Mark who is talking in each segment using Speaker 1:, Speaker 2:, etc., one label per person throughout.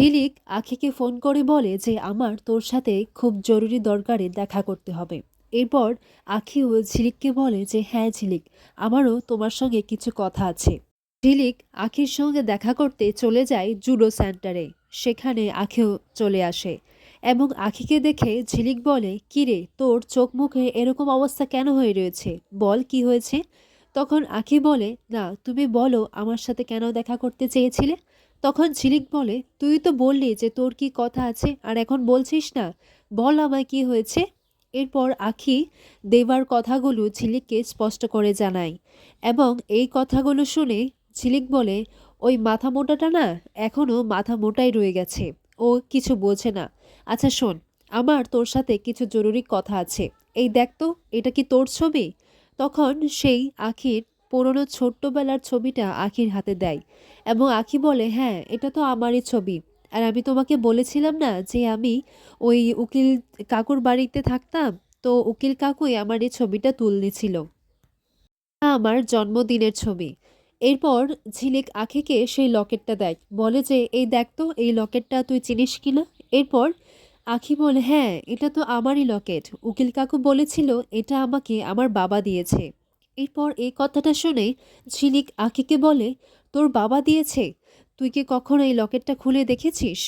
Speaker 1: ঝিলিক আখিকে phone করে বলে যে আমার তোর সাথে খুব জরুরি দরকারে দেখা করতে হবে। এরপর আখিও ঝিলিককে বলে যে হ্যাঁ ঝিলিক, আমারও তোমার সঙ্গে কিছু কথা আছে। ঝিলিক আখির সঙ্গে দেখা করতে চলে যায় জুডো সেন্টারে। সেখানে আখিও চলে আসে এবং আখিকে দেখে ঝিলিক বলে কিরে তোর চোখ মুখে এরকম অবস্থা কেন হয়ে রয়েছে? বল কি হয়েছে? তখন আখি বলে, না, তুমি বলো আমার সাথে কেন দেখা করতে চেয়েছিলে? তখন ঝিলিক বলে, তুই তো বললি যে তোর কি কথা আছে আর এখন বলছিস না। বল আমায় কি হয়েছে? এরপর আখি দেবার কথাগুলো ঝিলিককে স্পষ্ট করে জানায় এবং এই কথাগুলো শুনে ঝিলিক বলে, ওই মাথা মোটাটা না এখনও মাথা মোটাই রয়ে গেছে। ও কিছু বোঝে না। আচ্ছা শোন, আমার তোর সাথে কিছু জরুরি কথা আছে। এই দেখ তো, এটা কি তোর ছবি? তখন সেই আখির পুরনো ছোট্টবেলার ছবিটা আখির হাতে দেয় এবং আখি বলে হ্যাঁ এটা তো আমারই ছবি। আর আমি তোমাকে বলেছিলাম না যে আমি ওই উকিল কাকুর বাড়িতে থাকতাম? তো উকিল কাকুই আমার এই ছবিটা তুলনেছিল আমার জন্মদিনের ছবি। এরপর ঝিলিক আখিকে সেই লকেটটা দেয়। বলে যে, এই দেখ তো, এই লকেটটা তুই চিনিস কিনা এরপর আখি বলে হ্যাঁ এটা তো আমারই লকেট। উকিল কাকু বলেছিল, এটা আমাকে আমার বাবা দিয়েছে। এরপর এই কথাটা শুনে ঝিলিক আখিকে বলে, তোর বাবা দিয়েছে। তুই কি কখনো এই লকেটটা খুলে দেখেছিস?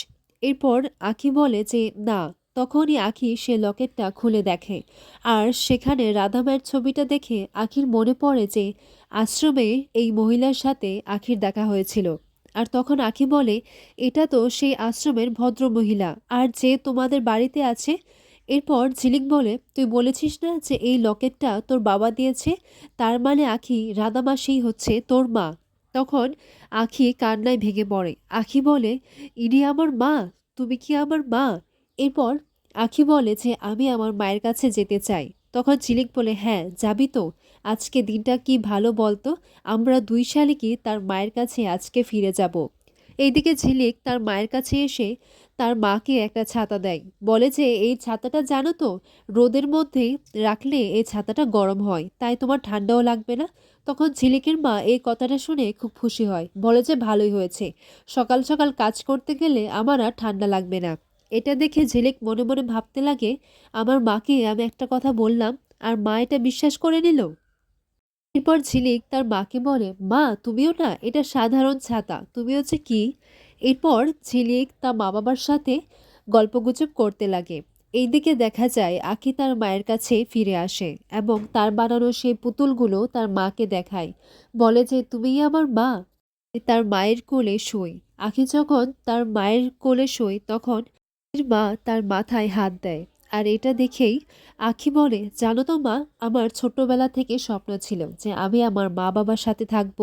Speaker 1: এরপর আখি বলে যে, না। তখনই আখি সে লকেটটা খুলে দেখে। আর সেখানে রাধামায়ের ছবিটা দেখে আখির মনে পড়ে যে, আশ্রমে এই মহিলার সাথে আখির দেখা হয়েছিল। আর তখন আখি বলে, এটা তো সেই আশ্রমের ভদ্র মহিলা আর যে তোমাদের বাড়িতে আছে এরপর ঝিলিক বলে, তুই বলেছিস না যে এই লকেটটা তোর বাবা দিয়েছে? তার মানে আখি রাধামাসেই হচ্ছে তোর মা। তখন আখি কান্নায় ভেঙে পড়ে। আখি বলে, ইনি আমার মা, তুমি কি আমার মা? এরপর আখি বলে যে, আমি আমার মায়ের কাছে যেতে চাই। তখন ঝিলিক বলে হ্যাঁ যাবি তো। আজকে দিনটা কি ভালো বলতো? আমরা দুই শালিকই তার মায়ের কাছে আজকে ফিরে যাব। এইদিকে ঝিলিক তার মায়ের কাছে এসে তার মাকে একটা ছাতা দেয়। বলে যে, এই ছাতাটা জানো তো, রোদের মধ্যে রাখলে এই ছাতাটা গরম হয়, তাই তোমার ঠান্ডাও লাগবে না। তখন ঝিলিকের মা এই কথাটা শুনে খুব খুশি হয়। বলে যে, ভালোই হয়েছে। সকাল সকাল কাজ করতে গেলে আমার আর ঠান্ডা লাগবে না। এটা দেখে ঝিলিক মনে মনে ভাবতে লাগে, আমার মাকে আমি একটা কথা বললাম, আর মা এটা বিশ্বাস করে নিল? এরপর ঝিলিক তার মাকে বলে, মা, তুমিও না, এটা সাধারণ ছাতা তুমি হচ্ছে কি? এরপর ঝিলিক তার মা বাবার সাথে গল্পগুজব করতে লাগে। এইদিকে দেখা যায় আখি তার মায়ের কাছে ফিরে আসে এবং তার বানানো সেই পুতুলগুলো তার মাকে দেখায়। বলে যে, তুমিই আমার মা। তার মায়ের কোলে শোয় আখি যখন তার মায়ের কোলে শোয় তখন মা তার মাথায় হাত দেয়। আর এটা দেখেই আখি বলে, জানো তো মা, আমার ছোট্টবেলা থেকে স্বপ্ন ছিল যে আমি আমার মা বাবার সাথে থাকব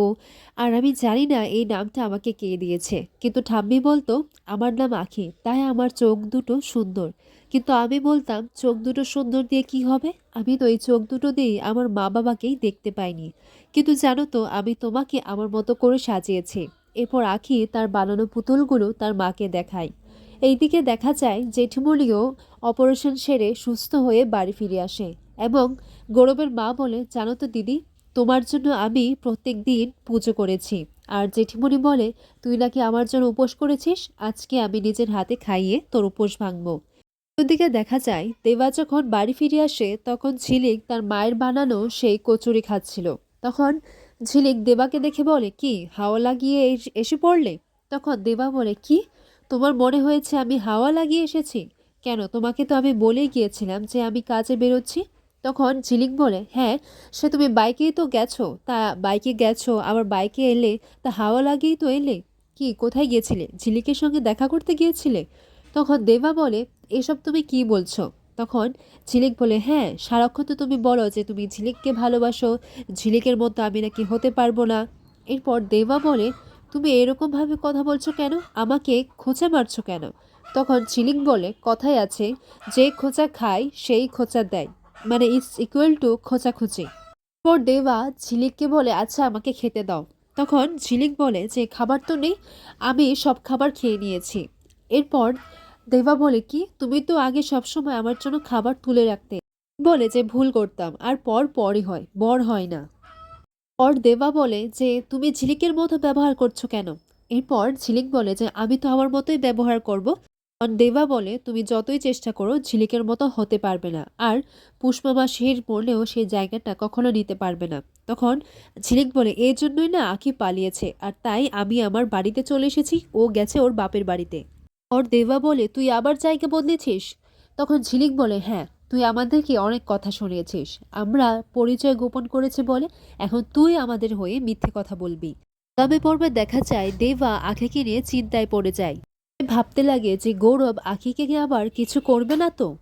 Speaker 1: আর আমি জানি না এই নামটা আমাকে কে দিয়েছে। কিন্তু ঠাম্মি বলতো, আমার নাম আখি, তাই আমার চোখ দুটো সুন্দর। কিন্তু আমি বলতাম, চোখ দুটো সুন্দর দিয়ে কি হবে? আমি তো এই চোখ দুটো দিয়েই আমার মা বাবাকেই দেখতে পাইনি। কিন্তু জানো তো, আমি তোমাকে আমার মতো করে সাজিয়েছি। এরপর আখি তার বানানো পুতুলগুলো তার মাকে দেখায়। এইদিকে দেখা যায় জেঠুমলিও অপারেশন সেরে সুস্থ হয়ে বাড়ি ফিরে আসে এবং গৌরবের মা বলে, জানো তো দিদি, তোমার জন্য আমি প্রত্যেক দিন পুজো করেছি। আর জেঠিমণি বলে, তুই নাকি আমার জন্য উপোস করেছিস? আজকে আমি নিজের হাতে খাইয়ে তোর উপোস ভাঙবো। ওদিকে দেখা যায়, দেবা যখন বাড়ি ফিরে আসে, তখন ঝিলিক তার মায়ের বানানো সেই কচুরি খাচ্ছিল। তখন ঝিলিক দেবাকে দেখে বলে, কি, হাওয়া লাগিয়ে এসে পড়লে? তখন দেবা বলে, কি? তোমার মনে হয়েছে আমি হাওয়া লাগিয়ে এসেছি? কেন? তোমাকে তো আমি বলেই গিয়েছিলাম যে আমি কাজে বেরোচ্ছি। তখন ঝিলিক বলে হ্যাঁ সে তুমি বাইকেই তো গেছো। তা বাইকে গেছো, আবার বাইকে এলে তা হাওয়া লাগিয়েই তো এলে। কি, কোথায় গিয়েছিলে? ঝিলিকের সঙ্গে দেখা করতে গিয়েছিলে? তখন দেবা বলে, এসব তুমি কি বলছো? তখন ঝিলিক বলে হ্যাঁ সারাক্ষণ তো তুমি বলো যে তুমি ঝিলিককে ভালোবাসো। ঝিলিকের মতো আমি নাকি হতে পারব না। এরপর দেবা বলে তুমি এরকমভাবে কথা বলছো কেন? আমাকে খোঁচা মারছো কেন? তখন ঝিলিক বলে কথাই আছে, যে খোঁচা খায়, সেই খোঁচা দেয়। মানে ইটস ইকুয়াল টু খোঁচাখুচি পর দেবা ঝিলিককে বলে আচ্ছা আমাকে খেতে দাও। তখন ঝিলিক বলে, যে খাবার তো নেই, আমি সব খাবার খেয়ে নিয়েছি। এরপর দেবা বলে, কি? তুমি তো আগে সবসময় আমার জন্য খাবার তুলে রাখতে। বলে যে, ভুল করতাম, আর পর পরই হয়, বর হয় না। পর দেবা বলে যে, তুমি ঝিলিকের মতো ব্যবহার করছ কেন? এরপর ঝিলিক বলে যে, আমি তো আমার মতোই ব্যবহার করব। তখন দেবা বলে, তুমি যতই চেষ্টা করো, ঝিলিকের মতো হতে পারবে না। আর পুষ্পামা শের পড়লেও সেই জায়গাটা কখনো নিতে পারবে না। তখন ঝিলিক বলে এই জন্যই না আঁকি পালিয়েছে, আর তাই আমি আমার বাড়িতে চলে এসেছি, ও গেছে ওর বাপের বাড়িতে। ওর দেবা বলে, তুই আবার জায়গা বদলেছিস? তখন ঝিলিক বলে হ্যাঁ। তুই আমাদেরকে অনেক কথা শুনিয়েছিস। আমরা পরিচয় গোপন করেছে বলে এখন তুই আমাদের হয়ে মিথ্যে কথা বলবি। তবে পর্বে দেখা যায় দেবা আখিকে নিয়ে চিন্তায় পড়ে যায়। ভাবতে লাগে যে গৌরব আখিকে আবার কিছু করবে না তো?